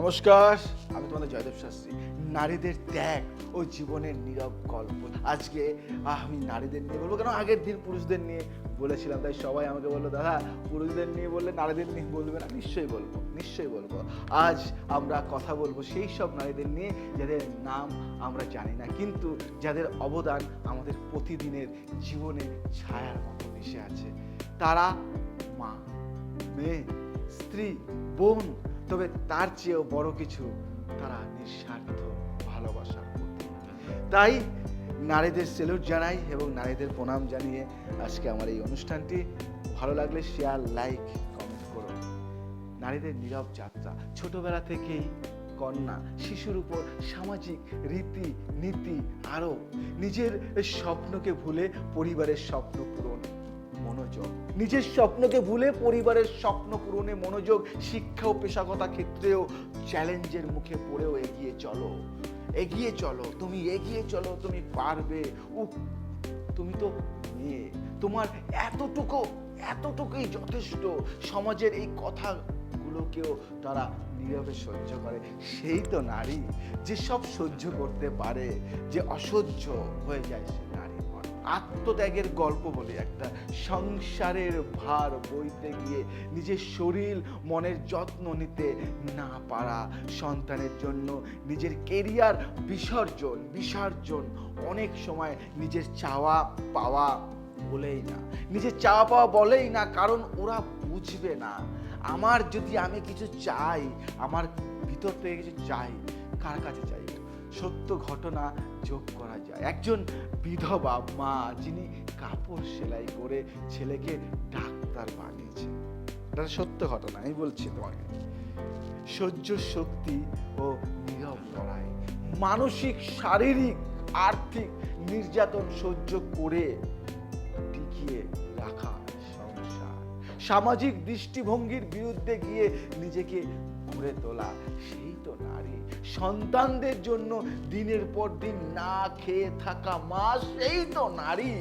নমস্কার, আমি তোমাদের জয়দেব শাস্ত্রী। নারীদের ত্যাগ ও জীবনের নীরব গল্প। আজকে আমি নারীদের নিয়ে বলব কেন? আগের দিন পুরুষদের নিয়ে বলেছিলাম, তাই সবাই আমাকে বলল, দাদা, পুরুষদের নিয়ে বললে নারীদের নিয়ে বলবে না? নিশ্চয়ই বলব নিশ্চয়ই বলব। আজ আমরা কথা বলব সেই সব নারীদের নিয়ে, যাদের নাম আমরা জানি না, কিন্তু যাদের অবদান আমাদের প্রতিদিনের জীবনে ছায়ার মতো মিশে আছে। তারা মা, মেয়ে, স্ত্রী, বোন তবে তার চেয়েও বড় কিছু তারা নিঃস্বার্থ প্রতীক তাই নারীদের সেলুট জানাই এবং নারীদের প্রণাম জানিয়ে আজকে আমার এই অনুষ্ঠানটি। ভালো লাগলে শেয়ার লাইক কমেন্ট করো নারীদের নীরব যাত্রা, ছোটবেলা থেকেই কন্যা, শিশুর উপর সামাজিক রীতি, নীতি আরও নিজের স্বপ্নকে ভুলে পরিবারের স্বপ্ন পূরণ মনোযোগ। নিজের স্বপ্নকে ভুলে পরিবারের স্বপ্ন পূরণে মনোযোগ, শিক্ষা ও পেশাগত ক্ষেত্রেও চ্যালেঞ্জের মুখে পড়েও এগিয়ে চলো। এগিয়ে চলো, তুমি এগিয়ে চলো, তুমি পারবে। তুমি তো মেয়ে। তোমার এতটুকু, এতটুকুই যথেষ্ট। সমাজের এই কথাগুলোকেও তারা নীরবে সহ্য করে। সেই তো নারী যে সব সহ্য করতে পারে, যে অসহ্য হয়ে যায় সে। আত্মত্যাগের গল্প বলি একটা। সংসারের ভার বইতে গিয়ে নিজের শরীর মনের যত্ন নিতে না পারা সন্তানের জন্য নিজের কেরিয়ার বিসর্জন বিসর্জন অনেক সময় নিজের চাওয়া পাওয়া বলেই না। নিজের চাওয়া পাওয়া বলেই না, কারণ ওরা বুঝবে না। আমার যদি আমি কিছু চাই, আমার ভিতর থেকে কিছু চাই, কার কাছে চাই সত্য ঘটনা যোগ করা যায়। একজন বিধবা মা, যিনি কাপড় সেলাই করে ছেলেকে ডাক্তার বানিয়েছে এটা সত্য ঘটনা, আমি বলছি তোমাকে। সহ্য শক্তি ও নীরব লড়াই, মানসিক, শারীরিক, আর্থিক নির্যাতন সহ্য করে টিকিয়ে রাখা সংসার। সামাজিক দৃষ্টিভঙ্গির বিরুদ্ধে গিয়ে নিজেকে গড়ে তোলা, সেই তো নারী সন্তানদের জন্য দিনের পর দিন না খেয়ে থাকা মা, সেই তো নারী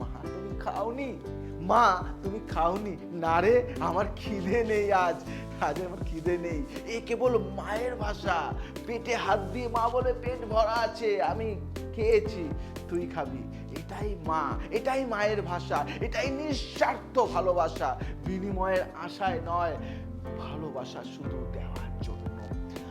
মা, তুমি খাওনি? মা, তুমি খাওনি? না রে, আমার খিদে নেই আজ। আজ আমার খিদে নেই। এ কেবল মায়ের ভাষা। পেটে হাত দিয়ে মা বলে পেট ভরা আছে, আমি খেয়েছি, তুই খাবি। এটাই মা, এটাই মায়ের ভাষা, এটাই নিঃস্বার্থ ভালোবাসা। বিনিময়ের আশায় নয় ভালোবাসা শুধু দেওয়ার জন্য।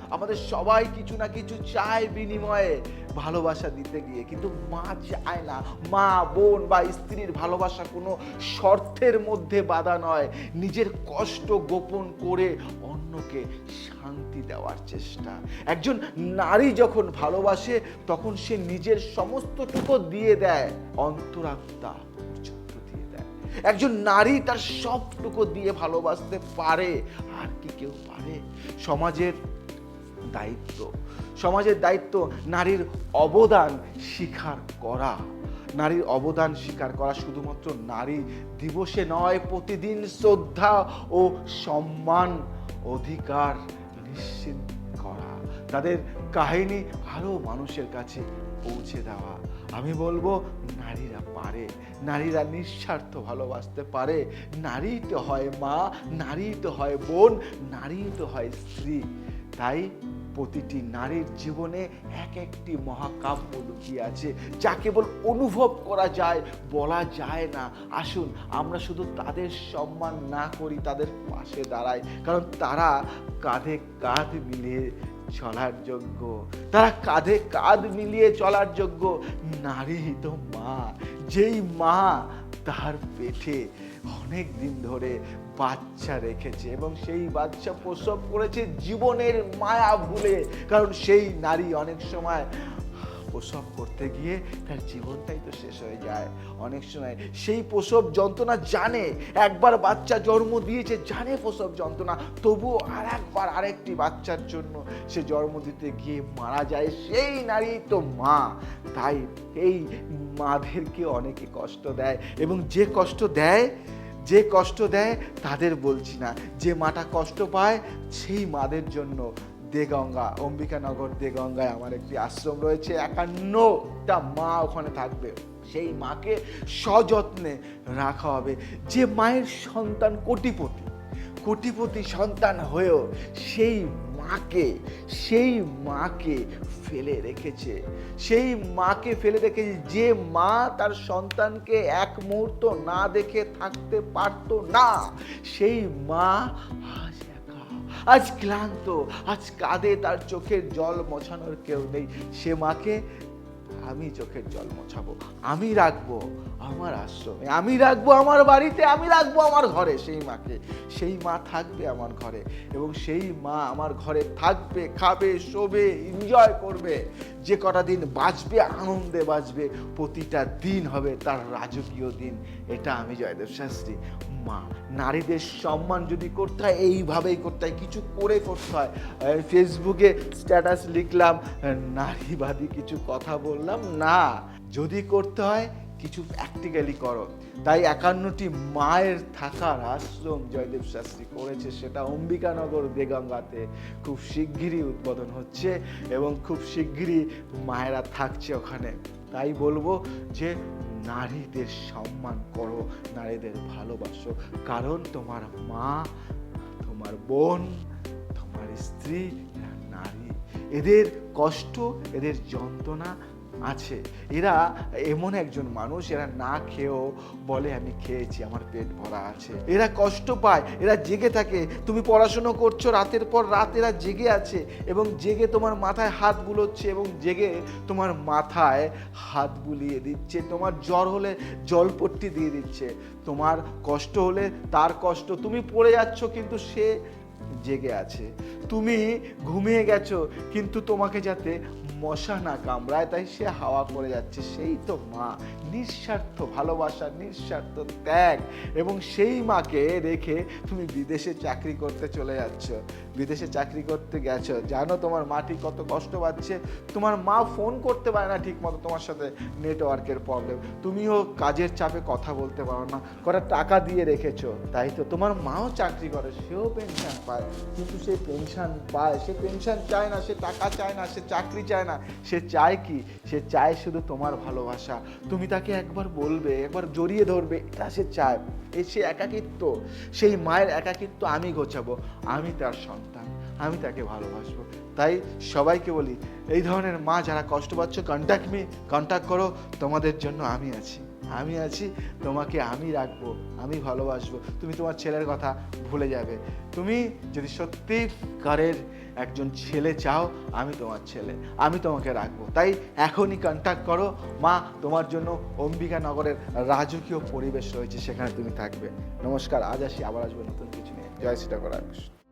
আমাদের সবাই কিছু না কিছু চায় বিনিময়ে ভালোবাসা দিতে গিয়ে। কিন্তু মা চায় না। মা, বোন বা স্ত্রীর ভালোবাসা কোনো শর্তের মধ্যে বাধা নয়। নিজের কষ্ট গোপন করে অন্যকে শান্তি দেওয়ার চেষ্টা। একজন নারী যখন ভালোবাসে, তখন সে নিজের সমস্তটুকু দিয়ে দেয় অন্তরাত্মা। একজন নারী তার সবটুকু দিয়ে ভালোবাসতে পারে, আর কি কেউ পারে? সমাজের দায়িত্ব সমাজের দায়িত্ব নারীর অবদান স্বীকার করা। নারীর অবদান স্বীকার করা শুধুমাত্র নারী দিবসে নয়, প্রতিদিন শ্রদ্ধা ও সম্মান অধিকার নিশ্চিত করা। তাদের কাহিনী আরও মানুষের কাছে পৌঁছে দেওয়া। আমি বলব, নারীরা পারে। নারীরা নিঃস্বার্থ ভালোবাসতে পারে। নারী তো হয় মা নারী তো হয় বোন নারী তো হয় স্ত্রী। তাই প্রতিটি নারীর জীবনে এক একটি মহাকাব্য লুকিয়ে আছে। যা কেবল অনুভব করা যায়, বলা যায় না। আসুন, আমরা শুধু তাদের সম্মান না করি, তাদের পাশে দাঁড়াই। কারণ তারা কাঁধে কাঁধ মিলিয়ে চলার যোগ্য। তারা কাঁধে কাঁধ মিলিয়ে চলার যোগ্য। নারী তো মা, যেই মা তার পেটে অনেক দিন ধরে বাচ্চা রেখেছে এবং সেই বাচ্চা প্রসব করেছে জীবনের মায়া ভুলে। কারণ সেই নারী অনেক সময় প্রসব করতে গিয়ে তার জীবনটাই তো শেষ হয়ে যায়। অনেক সময় সেই প্রসব যন্ত্রণা জানে, একবার বাচ্চা জন্ম দিয়েছে, জানে প্রসব যন্ত্রণা। তবুও আর একবার আরেকটি বাচ্চার জন্য সে জন্ম দিতে গিয়ে মারা যায় সেই নারী তো মা। তাই এই মাদেরকে অনেকে কষ্ট দেয় এবং যে কষ্ট দেয়, যে কষ্ট দেয় তাদের বলছি না, যে মাটা কষ্ট পায় সেই মাদের জন্য দেগঙ্গা, অম্বিকানগর দেগঙ্গায় আমার একটি আশ্রম রয়েছে। একান্নটা মা ওখানে থাকবে। সেই মাকে সযত্নে রাখা হবে। যে মায়ের সন্তান কোটিপতি কোটিপতি সন্তান হয়েও সেই মাকে সেই মাকে ফেলে রেখেছে। সেই মাকে ফেলে রেখেছে যে মা তার সন্তানকে এক মুহূর্ত না দেখে থাকতে পারতো না, সেই মা আজ ক্লান্ত, আজ কাঁদে তার চোখের জল, মোছানোর কেউ নেই। সে মাকে, আমি চোখের জল মোছাবো, আমি রাখব আমার আশ্রমে, আমি রাখব আমার বাড়িতে, আমি রাখব আমার ঘরে। সেই মাকে, সেই মা থাকবে আমার ঘরে এবং সেই মা আমার ঘরে থাকবে, খাবে, শোবে এনজয় করবে। যে কটা দিন বাঁচবে, আনন্দে বাঁচবে, প্রতিটা দিন হবে তার রাজকীয় দিন। এটা আমি জয়দেব শাস্ত্রী মা। নারীদের সম্মান যদি করতে হয়, এইভাবেই করতে হয়। কিছু করে করতে হয়। ফেসবুকে স্ট্যাটাস লিখলাম নারীবাদী কিছু কথা বললাম, না। যদি করতে হয়, কিছু প্র্যাকটিক্যালি করো। তাই একান্নটি মায়ের থাকার আশ্রম জয়দেব শাস্ত্রী করেছে। সেটা অম্বিকানগর দেগঙ্গাতে খুব শিগগিরই উদ্বোধন হচ্ছে এবং খুব শিগগিরই মায়েরা থাকছে ওখানে। তাই বলব যে নারীদের সম্মান করো, নারীদের ভালোবাসো। কারণ তোমার মা, তোমার বোন, তোমার স্ত্রী নারী। এদের কষ্ট, এদের যন্ত্রণা আছে। এরা এমন একজন মানুষ, এরা না খেয়েও বলে, আমি খেয়েছি, আমার পেট ভরা আছে। এরা কষ্ট পায়, এরা জেগে থাকে। তুমি পড়াশুনো করছ, রাতের পর রাত এরা জেগে আছে এবং জেগে তোমার মাথায় হাত বুলোচ্ছে এবং জেগে তোমার মাথায় হাত বুলিয়ে দিচ্ছে। তোমার জ্বর হলে জলপট্টি দিয়ে দিচ্ছে। তোমার কষ্ট হলে তার কষ্ট। তুমি পড়ে যাচ্ছ, কিন্তু সে জেগে আছে। তুমি ঘুমিয়ে গেছো, কিন্তু তোমাকে যাতে মশা না কামড়ায় তাই সে হাওয়া করে যাচ্ছে। সেই তো মা। নিঃস্বার্থ ভালোবাসা, নিঃস্বার্থ ত্যাগ এবং সেই মাকে রেখে তুমি বিদেশে চাকরি করতে চলে যাচ্ছ। বিদেশে চাকরি করতে গেছো। জানো তোমার মাটি কত কষ্ট পাচ্ছে? তোমার মা ফোন করতে পারে না ঠিক মতো তোমার সাথে নেটওয়ার্কের প্রবলেম তুমিও কাজের চাপে কথা বলতে পারো না। কটা টাকা দিয়ে রেখেছো। তাই তো তোমার মাও চাকরি করে, সেও পেনশন পায়। কিন্তু সে পেনশন পায়। সে পেনশন চায় না, সে টাকা চায় না, সে চাকরি চায় না। সে চায় কি? সে চায় শুধু তোমার ভালোবাসা। তুমি তাকে একবার বলবে, একবার জড়িয়ে ধরবে, এটা সে চায়। এই সে একাকিত্ব, সেই মায়ের একাকিত্ব আমি গোছাবো, আমি তার সন্তান, আমি তাকে ভালোবাসবো। তাই সবাইকে বলি, এই ধরনের মা যারা কষ্ট পাচ্ছ কন্ট্যাক্ট মি কন্ট্যাক্ট করো, তোমাদের জন্য আমি আছি। আমি আছি, তোমাকে আমি রাখব, আমি ভালোবাসবো। তুমি তোমার ছেলের কথা ভুলে যাবে। তুমি যদি সত্যি কারের একজন ছেলে চাও, আমি তোমার ছেলে, আমি তোমাকে রাখব। তাই এখনই কন্ট্যাক্ট করো। মা, তোমার জন্য অম্বিকা নগরের রাজকীয় পরিবেশ রয়েছে, সেখানে তুমি থাকবে। নমস্কার, আজ আসি, আবার আসব নতুন কিছু নিয়ে। জয় শ্রীটা করার